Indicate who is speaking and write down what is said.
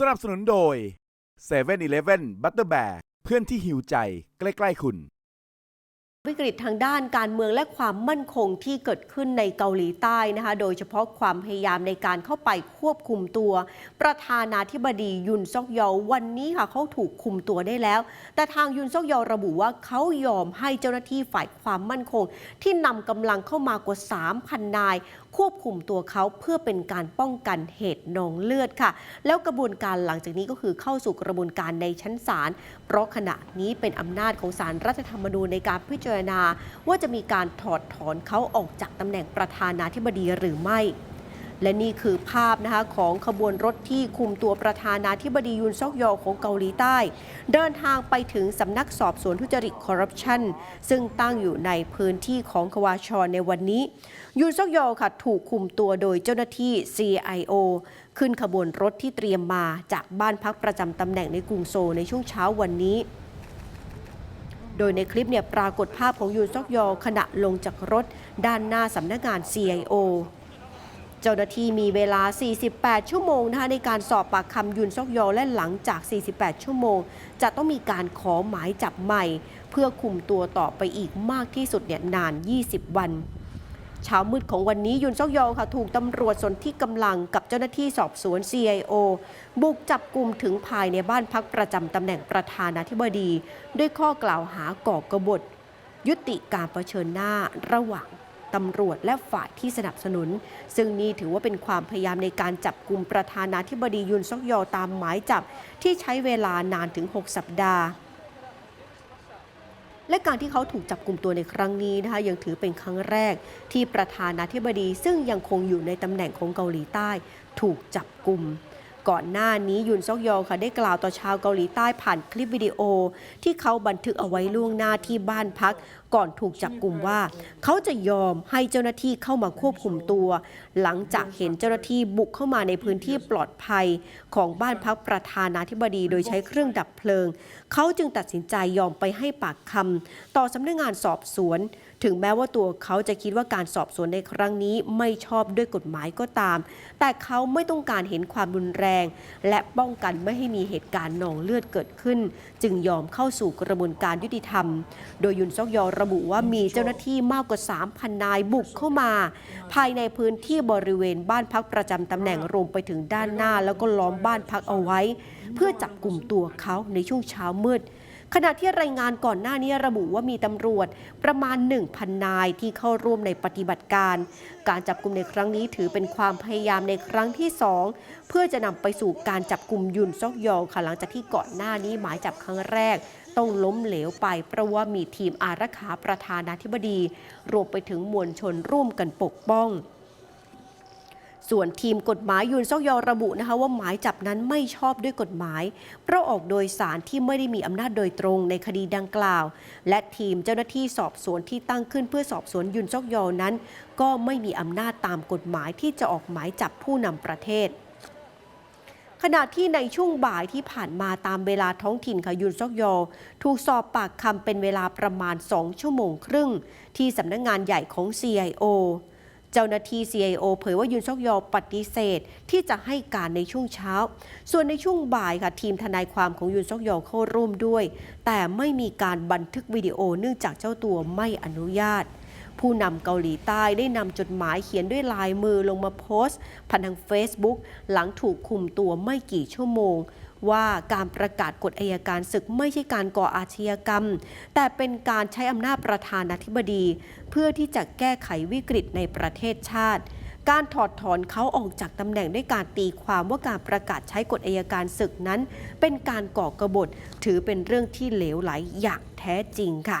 Speaker 1: สนับสนุนโดย7 e เ e ่ e อบัตเตอร์แบร์เพื่อนที่หิวใจใกล้ ๆ คุณ
Speaker 2: วิกฤตทางด้านการเมืองและความมั่นคงที่เกิดขึ้นในเกาหลีใต้นะคะ โดยเฉพาะความพยายามในการเข้าไปควบคุมตัว ประธานาธิบดียุนซอกยอวันนี้ค่ะเขาถูกคุมตัวได้แล้ว แต่ทางยุนซอกยอระบุว่าเขายอมให้เจ้าหน้าที่ฝ่ายความมั่นคง ที่นำกำลังเข้ามากว่า 3,000 นาย ควบคุมตัวเขาเพื่อเป็นการป้องกันเหตุนองเลือดค่ะ แล้วกระบวนการหลังจากนี้ก็คือเข้าสู่กระบวนการในชั้นศาลเพราะขณะนี้เป็นอำนาจของศาลรัฐธรรมนูญในการพิจารณาว่าจะมีการถอดถอนเขาออกจากตำแหน่งประธานาธิบดีหรือไม่ และนี่คือภาพนะคะของขบวนรถที่คุมตัวประธานาธิบดียุนซอกยอของเกาหลีใต้ เดินทางไปถึงสำนักสอบสวนทุจริตคอร์รัปชันซึ่งตั้งอยู่ในพื้นที่ของควาชอนในวันนี้ ยุนซอกยอค่ะถูกคุมตัวโดยเจ้าหน้าที่ CIO ขึ้นขบวนรถที่เตรียมมาจากบ้านพักประจำตำแหน่งในกรุงโซในช่วงเช้าวันนี้ โดยในคลิปเนี่ยปรากฏภาพของยูนซอกยอขณะลงจากรถ ด้านหน้าสำนักงาน CIO เจ้าหน้าที่มีเวลา 48 ชั่วโมงนะคะในการสอบปากคำยุนซอกยอและหลังจาก 48 ชั่วโมง จะต้องมีการขอหมายจับใหม่ เพื่อคุมตัวต่อไปอีกมากที่สุดเนี่ยนาน 20 วัน เช้ามืดของวันนี้ยุนซอกยอค่ะถูกตำรวจสนที่กำลังกับเจ้าหน้าที่สอบสวน CIO บุกจับกลุ่มถึงภายในบ้านพักประจำตำแหน่งประธานาธิบดี ด้วยข้อกล่าวหาก่อกบฏ ยุติการเผชิญหน้าระหว่างตำรวจและฝ่ายที่สนับสนุน ซึ่งนี่ถือว่าเป็นความพยายามในการจับกลุ่มประธานาธิบดียุนซอกยอตามหมายจับที่ใช้เวลานานถึง 6 สัปดาห์ และการที่เขาถูกจับกลุ่มตัวในครั้งนี้นะคะยังถือเป็นครั้งแรกที่ประธานาธิบดี ซึ่งยังคงอยู่ในตำแหน่งของเกาหลีใต้ ถูกจับกลุ่มก่อนหน้านี้ยุนซอกยอค่ะได้กล่าวต่อชาวเกาหลีใต้ผ่านคลิปวิดีโอ ที่เขาบันทึกเอาไว้ล่วงหน้าที่บ้านพักก่อนถูกจับกลุ่มว่า เขาจะยอมให้เจ้าหน้าที่เข้ามาควบคุมตัว หลังจากเห็นเจ้าหน้าที่บุกเข้ามาในพื้นที่ปลอดภัยของบ้านพักประธานาธิบดีโดยใช้เครื่องดับเพลิง เขาจึงตัดสินใจยอมไปให้ปากคำต่อสำนักงานสอบสวน ถึงแม้ว่าตัวเขาจะคิดว่าการสอบสวนในครั้งนี้ไม่ชอบด้วยกฎหมายก็ตาม แต่เขาไม่ต้องการเห็นความรุนแรง และป้องกันไม่ให้มีเหตุการณ์หนองเลือดเกิดขึ้น จึงยอมเข้าสู่กระบวนการยุติธรรม โดยยุนซอกยอระบุว่ามีเจ้าหน้าที่มากกว่า 3,000 นายบุกเข้ามา ภายในพื้นที่บริเวณบ้านพักประจำตำแหน่งรวมไปถึงด้านหน้า แล้วก็ล้อมบ้านพักเอาไว้ เพื่อจับกลุ่มตัวเขาในช่วงเช้ามืดขณะที่รายงานก่อนหน้านี้ระบุว่ามีตำรวจประมาณ 1,000 นายที่เข้าร่วมในปฏิบัติการ การจับกลุ่มในครั้งนี้ถือเป็นความพยายามในครั้งที่ 2 เพื่อจะนำไปสู่การจับกลุ่มยุนซอกยองค่ะหลังจากที่ก่อนหน้านี้หมายจับครั้งแรก ต้องล้มเหลวไป เพราะว่ามีทีมอารักขาประธานาธิบดี รวมไปถึงมวลชนร่วมกันปกป้องส่วนทีมกฎหมายยุนซอกยอระบุนะคะว่าหมายจับนั้นไม่ชอบด้วยกฎหมาย เพราะออกโดยสารที่ไม่ได้มีอำนาจโดยตรงในคดีดังกล่าว และทีมเจ้าหน้าที่สอบสวนที่ตั้งขึ้นเพื่อสอบสวนยุนซอกยอนั้น ก็ไม่มีอำนาจตามกฎหมายที่จะออกหมายจับผู้นำประเทศ ณะที่ในช่วงบ่ายที่ผ่านมาตามเวลาท้องถิ่นค่ะยุนซอกยอ ถูกสอบปากคำเป็นเวลาประมาณ 2 ชั่วโมงครึ่ง ที่สำนักงงานใหญ่ของ CIO เจ้าหน้าที่ CIO เผยว่ายุนซอกยอปฏิเสธ ที่จะให้การในช่วงเช้า ส่วนในช่วงบ่ายค่ะทีมทนายความของยุนซอกยอเข้าร่วมด้วย แต่ไม่มีการบันทึกวิดีโอเนื่องจากเจ้าตัวไม่อนุญาต ผู้นำเกาหลีใต้ได้นำจดหมายเขียนด้วยลายมือลงมาโพสต์ ผ่านทาง Facebook หลังถูกคุมตัวไม่กี่ชั่วโมง ว่าการประกาศกฎอายการศึกไม่ใช่การก่ออาชญากรรม แต่เป็นการใช้อำนาจประธานาธิบดี เพื่อที่จะแก้ไขวิกฤตในประเทศชาติการถอดถอนเขาออกจากตำแหน่งด้วยการตีความว่าการประกาศใช้กฎอายการศึกนั้น เป็นการก่อกระบฏถือเป็นเรื่องที่เหลวไหลอย่างแท้จริงค่ะ